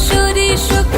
বাঁশরি সখী